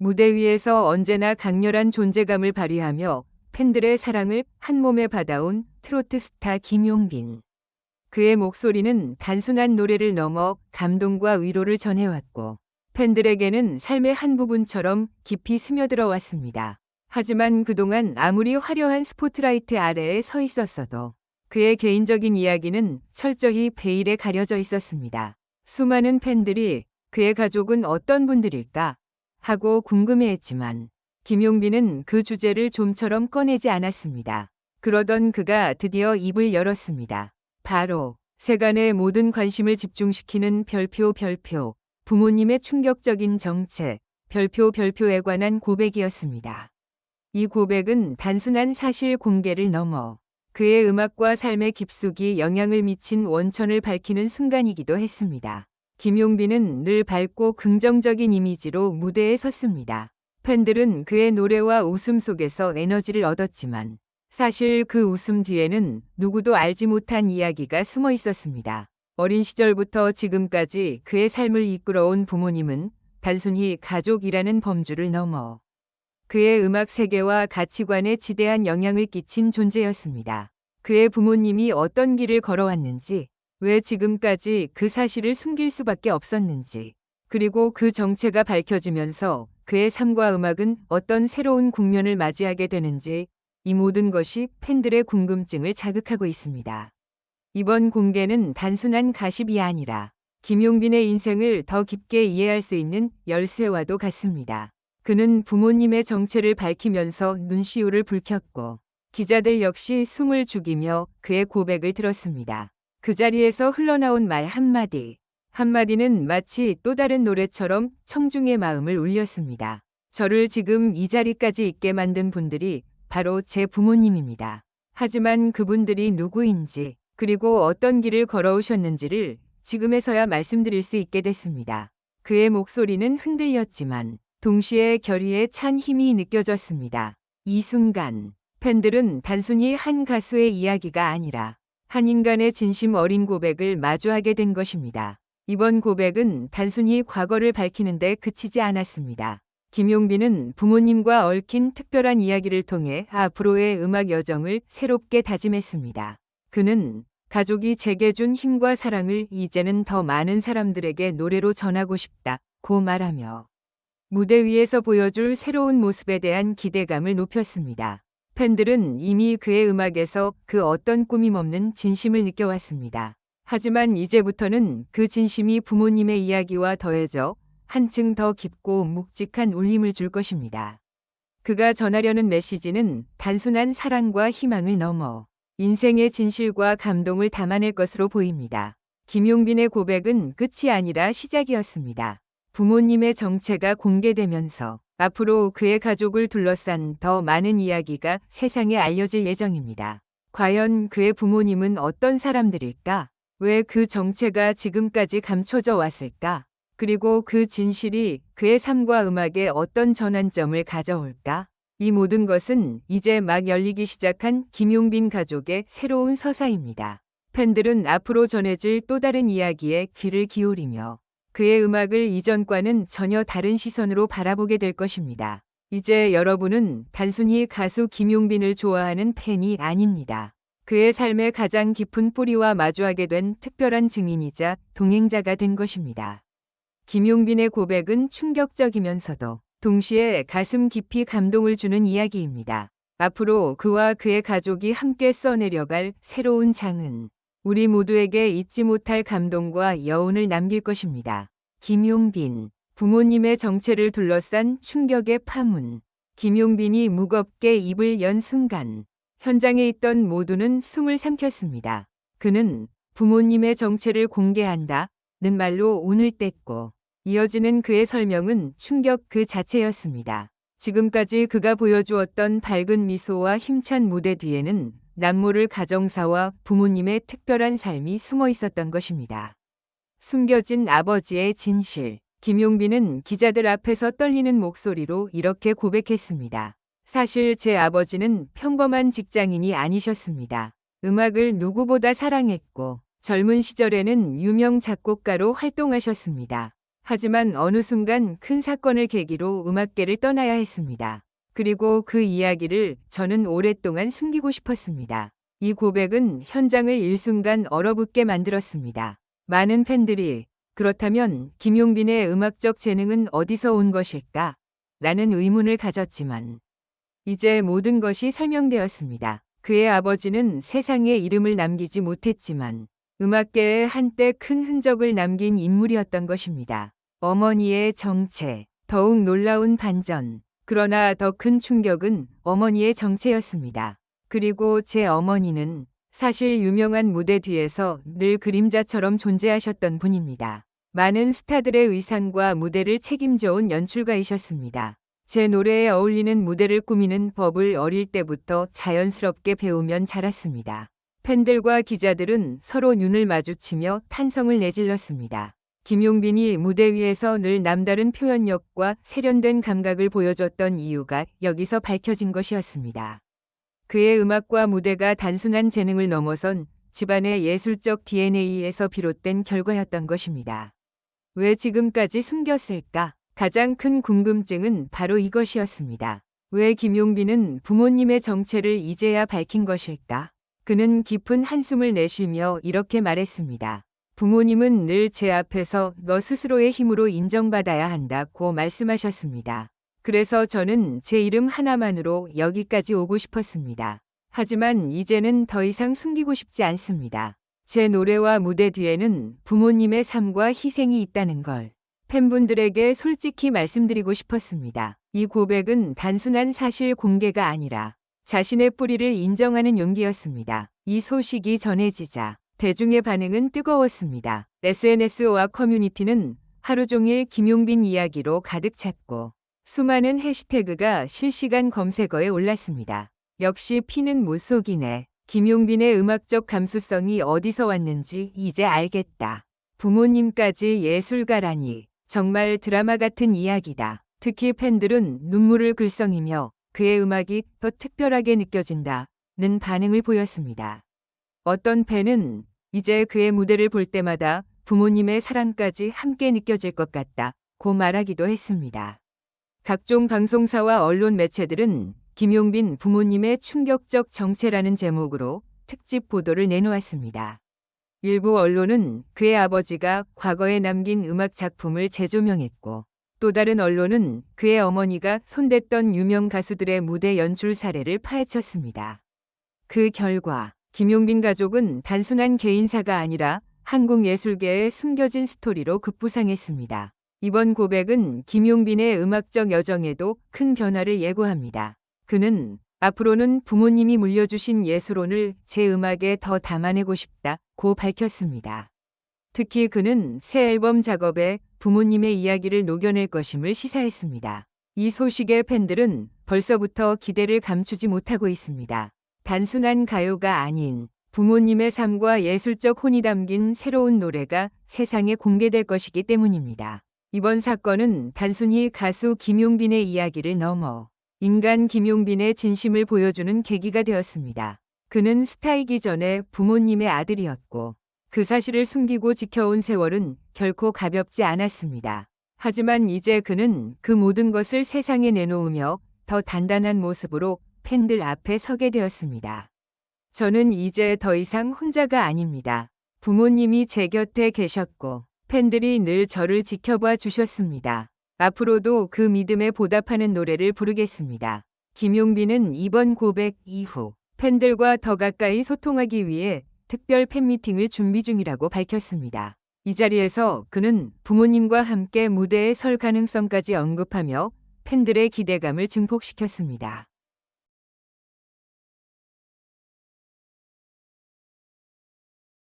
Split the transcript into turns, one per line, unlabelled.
무대 위에서 언제나 강렬한 존재감을 발휘하며 팬들의 사랑을 한 몸에 받아온 트로트 스타 김용빈. 그의 목소리는 단순한 노래를 넘어 감동과 위로를 전해왔고 팬들에게는 삶의 한 부분처럼 깊이 스며들어 왔습니다. 하지만 그동안 아무리 화려한 스포트라이트 아래에 서 있었어도 그의 개인적인 이야기는 철저히 베일에 가려져 있었습니다. 수많은 팬들이 그의 가족은 어떤 분들일까 하고 궁금해했지만 김용빈은 그 주제를 좀처럼 꺼내지 않았습니다. 그러던 그가 드디어 입을 열었습니다. 바로 세간의 모든 관심을 집중시키는 별표 별표 부모님의 충격적인 정체 별표 별표에 관한 고백이었습니다. 이 고백은 단순한 사실 공개를 넘어 그의 음악과 삶의 깊숙이 영향을 미친 원천을 밝히는 순간이기도 했습니다. 김용빈은 늘 밝고 긍정적인 이미지로 무대에 섰습니다. 팬들은 그의 노래와 웃음 속에서 에너지를 얻었지만 사실 그 웃음 뒤에는 누구도 알지 못한 이야기가 숨어 있었습니다. 어린 시절부터 지금까지 그의 삶을 이끌어온 부모님은 단순히 가족이라는 범주를 넘어 그의 음악 세계와 가치관에 지대한 영향을 끼친 존재였습니다. 그의 부모님이 어떤 길을 걸어왔는지, 왜 지금까지 그 사실을 숨길 수밖에 없었는지, 그리고 그 정체가 밝혀지면서 그의 삶과 음악은 어떤 새로운 국면을 맞이하게 되는지 이 모든 것이 팬들의 궁금증을 자극하고 있습니다. 이번 공개는 단순한 가십이 아니라 김용빈의 인생을 더 깊게 이해할 수 있는 열쇠와도 같습니다. 그는 부모님의 정체를 밝히면서 눈시울을 붉혔고 기자들 역시 숨을 죽이며 그의 고백을 들었습니다. 그 자리에서 흘러나온 말 한마디. 한마디는 마치 또 다른 노래처럼 청중의 마음을 울렸습니다. 저를 지금 이 자리까지 있게 만든 분들이 바로 제 부모님입니다. 하지만 그분들이 누구인지 그리고 어떤 길을 걸어오셨는지를 지금에서야 말씀드릴 수 있게 됐습니다. 그의 목소리는 흔들렸지만 동시에 결의에 찬 힘이 느껴졌습니다. 이 순간 팬들은 단순히 한 가수의 이야기가 아니라 한 인간의 진심 어린 고백을 마주하게 된 것입니다. 이번 고백은 단순히 과거를 밝히는데 그치지 않았습니다. 김용빈은 부모님과 얽힌 특별한 이야기를 통해 앞으로의 음악 여정을 새롭게 다짐했습니다. 그는 가족이 제게 준 힘과 사랑을 이제는 더 많은 사람들에게 노래로 전하고 싶다 고 말하며 무대 위에서 보여줄 새로운 모습에 대한 기대감을 높였습니다. 팬들은 이미 그의 음악에서 그 어떤 꾸밈 없는 진심을 느껴왔습니다. 하지만 이제부터는 그 진심이 부모님의 이야기와 더해져 한층 더 깊고 묵직한 울림을 줄 것입니다. 그가 전하려는 메시지는 단순한 사랑과 희망을 넘어 인생의 진실과 감동을 담아낼 것으로 보입니다. 김용빈의 고백은 끝이 아니라 시작이었습니다. 부모님의 정체가 공개되면서 앞으로 그의 가족을 둘러싼 더 많은 이야기가 세상에 알려질 예정입니다. 과연 그의 부모님은 어떤 사람들일까? 왜 그 정체가 지금까지 감춰져 왔을까? 그리고 그 진실이 그의 삶과 음악에 어떤 전환점을 가져올까? 이 모든 것은 이제 막 열리기 시작한 김용빈 가족의 새로운 서사입니다. 팬들은 앞으로 전해질 또 다른 이야기에 귀를 기울이며 그의 음악을 이전과는 전혀 다른 시선으로 바라보게 될 것입니다. 이제 여러분은 단순히 가수 김용빈을 좋아하는 팬이 아닙니다. 그의 삶의 가장 깊은 뿌리와 마주하게 된 특별한 증인이자 동행자가 된 것입니다. 김용빈의 고백은 충격적이면서도 동시에 가슴 깊이 감동을 주는 이야기입니다. 앞으로 그와 그의 가족이 함께 써내려갈 새로운 장은 우리 모두에게 잊지 못할 감동과 여운을 남길 것입니다. 김용빈, 부모님의 정체를 둘러싼 충격의 파문. 김용빈이 무겁게 입을 연 순간 현장에 있던 모두는 숨을 삼켰습니다. 그는 부모님의 정체를 공개한다. 는 말로 운을 뗐고 이어지는 그의 설명은 충격 그 자체였습니다. 지금까지 그가 보여주었던 밝은 미소와 힘찬 무대 뒤에는 남모를 가정사와 부모님의 특별한 삶이 숨어 있었던 것입니다. 숨겨진 아버지의 진실. 김용빈은 기자들 앞에서 떨리는 목소리로 이렇게 고백했습니다. 사실 제 아버지는 평범한 직장인이 아니셨습니다. 음악을 누구보다 사랑했고 젊은 시절에는 유명 작곡가로 활동하셨습니다. 하지만 어느 순간 큰 사건을 계기로 음악계를 떠나야 했습니다. 그리고 그 이야기를 저는 오랫동안 숨기고 싶었습니다. 이 고백은 현장을 일순간 얼어붙게 만들었습니다. 많은 팬들이 그렇다면 김용빈의 음악적 재능은 어디서 온 것일까? 라는 의문을 가졌지만 이제 모든 것이 설명되었습니다. 그의 아버지는 세상에 이름을 남기지 못했지만 음악계에 한때 큰 흔적을 남긴 인물이었던 것입니다. 어머니의 정체, 더욱 놀라운 반전. 그러나 더 큰 충격은 어머니의 정체였습니다. 그리고 제 어머니는 사실 유명한 무대 뒤에서 늘 그림자처럼 존재하셨던 분입니다. 많은 스타들의 의상과 무대를 책임져온 연출가이셨습니다. 제 노래에 어울리는 무대를 꾸미는 법을 어릴 때부터 자연스럽게 배우면 자랐습니다. 팬들과 기자들은 서로 눈을 마주치며 탄성을 내질렀습니다. 김용빈이 무대 위에서 늘 남다른 표현력과 세련된 감각을 보여줬던 이유가 여기서 밝혀진 것이었습니다. 그의 음악과 무대가 단순한 재능을 넘어선 집안의 예술적 DNA에서 비롯된 결과였던 것입니다. 왜 지금까지 숨겼을까? 가장 큰 궁금증은 바로 이것이었습니다. 왜 김용빈은 부모님의 정체를 이제야 밝힌 것일까? 그는 깊은 한숨을 내쉬며 이렇게 말했습니다. 부모님은 늘 제 앞에서 너 스스로의 힘으로 인정받아야 한다고 말씀하셨습니다. 그래서 저는 제 이름 하나만으로 여기까지 오고 싶었습니다. 하지만 이제는 더 이상 숨기고 싶지 않습니다. 제 노래와 무대 뒤에는 부모님의 삶과 희생이 있다는 걸 팬분들에게 솔직히 말씀드리고 싶었습니다. 이 고백은 단순한 사실 공개가 아니라 자신의 뿌리를 인정하는 용기였습니다. 이 소식이 전해지자 대중의 반응은 뜨거웠습니다. SNS와 커뮤니티는 하루 종일 김용빈 이야기로 가득 찼고 수많은 해시태그가 실시간 검색어에 올랐습니다. 역시 피는 못 속이네. 김용빈의 음악적 감수성이 어디서 왔는지 이제 알겠다. 부모님까지 예술가라니 정말 드라마 같은 이야기다. 특히 팬들은 눈물을 글썽이며 그의 음악이 더 특별하게 느껴진다는 반응을 보였습니다. 어떤 팬은 이제 그의 무대를 볼 때마다 부모님의 사랑까지 함께 느껴질 것 같다 고 말하기도 했습니다. 각종 방송사와 언론 매체들은 김용빈 부모님의 충격적 정체라는 제목으로 특집 보도를 내놓았습니다. 일부 언론은 그의 아버지가 과거에 남긴 음악 작품을 재조명했고 또 다른 언론은 그의 어머니가 손댔던 유명 가수들의 무대 연출 사례를 파헤쳤습니다. 그 결과 김용빈 가족은 단순한 개인사가 아니라 한국 예술계의 숨겨진 스토리로 급부상했습니다. 이번 고백은 김용빈의 음악적 여정에도 큰 변화를 예고합니다. 그는 앞으로는 부모님이 물려주신 예술혼을 제 음악에 더 담아내고 싶다 고 밝혔습니다. 특히 그는 새 앨범 작업에 부모님의 이야기를 녹여낼 것임을 시사했습니다. 이 소식에 팬들은 벌써부터 기대를 감추지 못하고 있습니다. 단순한 가요가 아닌 부모님의 삶과 예술적 혼이 담긴 새로운 노래가 세상에 공개될 것이기 때문입니다. 이번 사건은 단순히 가수 김용빈의 이야기를 넘어 인간 김용빈의 진심을 보여주는 계기가 되었습니다. 그는 스타이기 전에 부모님의 아들이었고 그 사실을 숨기고 지켜온 세월은 결코 가볍지 않았습니다. 하지만 이제 그는 그 모든 것을 세상에 내놓으며 더 단단한 모습으로 팬들 앞에 서게 되었습니다. 저는 이제 더 이상 혼자가 아닙니다. 부모님이 제 곁에 계셨고 팬들이 늘 저를 지켜봐 주셨습니다. 앞으로도 그 믿음에 보답하는 노래를 부르겠습니다. 김용빈은 이번 고백 이후 팬들과 더 가까이 소통하기 위해 특별 팬미팅을 준비 중이라고 밝혔습니다. 이 자리에서 그는 부모님과 함께 무대에 설 가능성까지 언급하며 팬들의 기대감을 증폭시켰습니다.